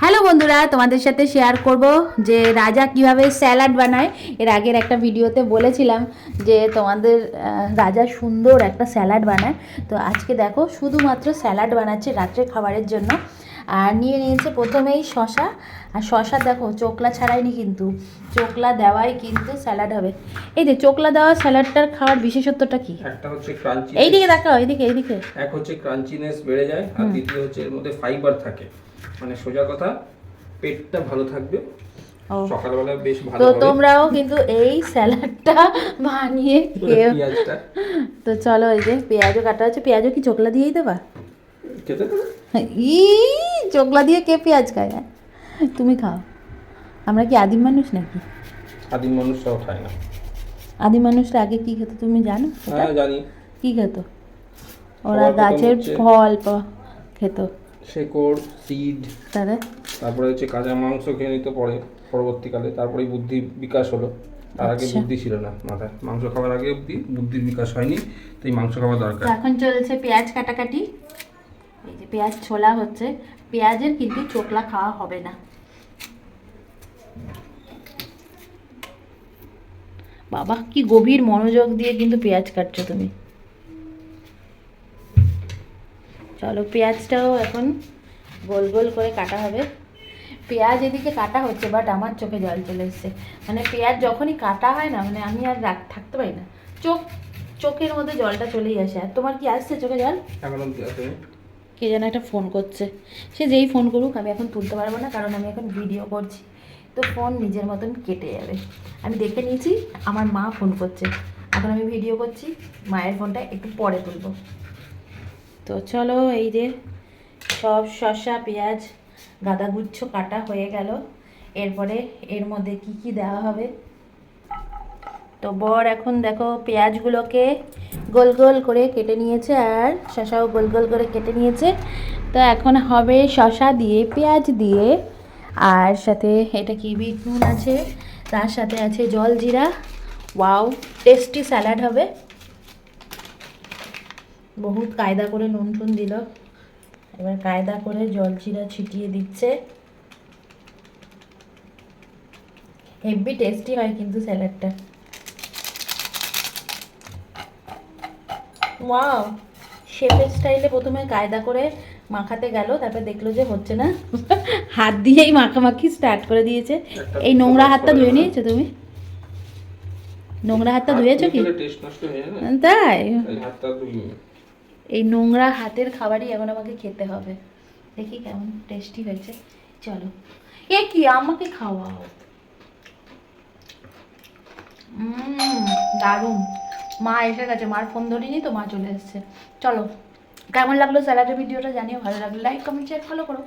Hello বন্ধুরা তোমাদের সাথে শেয়ার করব যে রাজা কীভাবে স্যালাড বানায়। এর আগের একটা ভিডিওতে বলেছিলাম যে তোমাদের রাজা সুন্দর একটা স্যালাড বানায়। তো আজকে দেখো শুধুমাত্র স্যালাড বানাচ্ছে রাত্রের খাবারের জন্য। আর নিয়ে নিয়েছে প্রথমেই শশা আর শশা দেখো চোকলা ছাড়াইনি কিন্তু। চোকলা দেওয়াই কিন্তু স্যালাড হবে। এই যে চোকলা দেওয়া স্যালাডটার খাওয়ার বিশেষত্বটা কি? একটা হচ্ছে ক্রাঞ্চি এইদিকে দেখাও এইদিকে এইদিকে। এক হচ্ছে ক্রাঞ্চিনেস বেড়ে যায়। আর দ্বিতীয় হচ্ছে এর মধ্যে ফাইবার থাকে। মানে সোজা কথা পেটটা ভালো থাকবে। সকালবেলা বেশ ভালো তো তোমরাও কিন্তু এই স্যালাডটা বানিয়ে খেয়ে তো চলো এই যে পেঁয়াজও কাটা হচ্ছে। পেঁয়াজও কি চোকলা দিয়েই দেবা? ই চোকলা দিয়ে কে পেঁয়াজ খায়? তুমি খাও। আমরা কি আদিম মানুষ নাকি? আদিম মানুষরাও খায় না। আদিম মানুষরা আগে কি খেত তুমি জানো? হ্যাঁ জানি। কি খেত? ওরা গাছের ফল প- খেত। শেকড় সিড তারপরে হচ্ছে কাঁচা মাংস খেয়ে নিতে পরে পরবর্তীকালে তারপরে বুদ্ধির বিকাশ হলো। তার আগে আচ্ছা। বুদ্ধি ছিল না মাথায়। মাংস খাওয়ার আগে অবধি বুদ্ধির বিকাশ হয়নি তাই মাংস খাওয়া দরকার। এখন চলছে পেঁয়াজ কাটাকাটি। এই যে পেঁয়াজ ছোলা হচ্ছে পেঁয়াজের কিন্তু চোকলা খাওয়া হবে না। বাবা কি গভীর মনোযোগ দিয়ে কিন্তু পেঁয়াজ কাটছো তুমি। চলো পেঁয়াজটাও এখন গোল গোল করে কাটা হবে। পেঁয়াজ এদিকে কাটা হচ্ছে বাট আমার চোখে জল চলে এসছে। মানে পেঁয়াজ যখনই কাটা হয় না মানে আমি আর রাখ থাকতে পারি না। চোখ চোখের মধ্যে জলটা চলেই আসে। আর তোমার কি আসছে চোখে জল? কে যেন একটা ফোন করছে। সে যেই ফোন করুক আমি এখন তুলতে পারব না কারণ আমি এখন ভিডিও করছি। তো ফোন নিজের মতন কেটে যাবে। আমি দেখে নিয়েছি আমার মা ফোন করছে। এখন আমি ভিডিও করছি মায়ের ফোনটা একটু পরে তুলবো। তো চলো এই যে সব শসা, পেঁয়াজ, গাঁদাগুচ্ছ কাটা হয়ে গেল। এরপরে এর মধ্যে কি কি দেওয়া হবে? তো বর এখন দেখো পেঁয়াজগুলোকে গোল গোল করে কেটে নিয়েছে আর শশাও গোল গোল করে কেটে নিয়েছে। তো এখন হবে শশা দিয়ে, পেঁয়াজ দিয়ে আর সাথে এটা কি, বিট নুন আছে, তার সাথে আছে জল জিরা। ওয়াও, টেস্টি স্যালাড হবে। বহুত কায়দা করে নুন টুন দিল। এবার কায়দা করে জল জিরা ছিটিয়ে দিচ্ছে। হেভি টেস্টি হয় কিন্তু স্যালাডটা। ওয়াও! শেফের স্টাইলে প্রথমে কায়দা করে মাখাতে গেল তারপর দেখল যে হচ্ছে না। হাত দিয়েই মাখামাখি স্টার্ট করে দিয়েছে। এই নোংরা হাতটা ধুয়ে নিয়েছো তুমি? নোংরা হাতটা ধুয়েছো কি? তাই? হাতটা এই নোংরা হাতের খাবারই এখন আমাকে খেতে হবে। দেখি কেমন টেস্টি হয়েছে। চলো। এ কি? আমাকে খাওয়াও। দারুণ। মা এসে গেছে। মার ফোন ধরিনি তো মা চলে এসছে। চলো। কেমন লাগল স্যালাডের ভিডিওটা জানিও। ভালো লাগল লাইক কমেন্ট শেয়ার ফলো করো।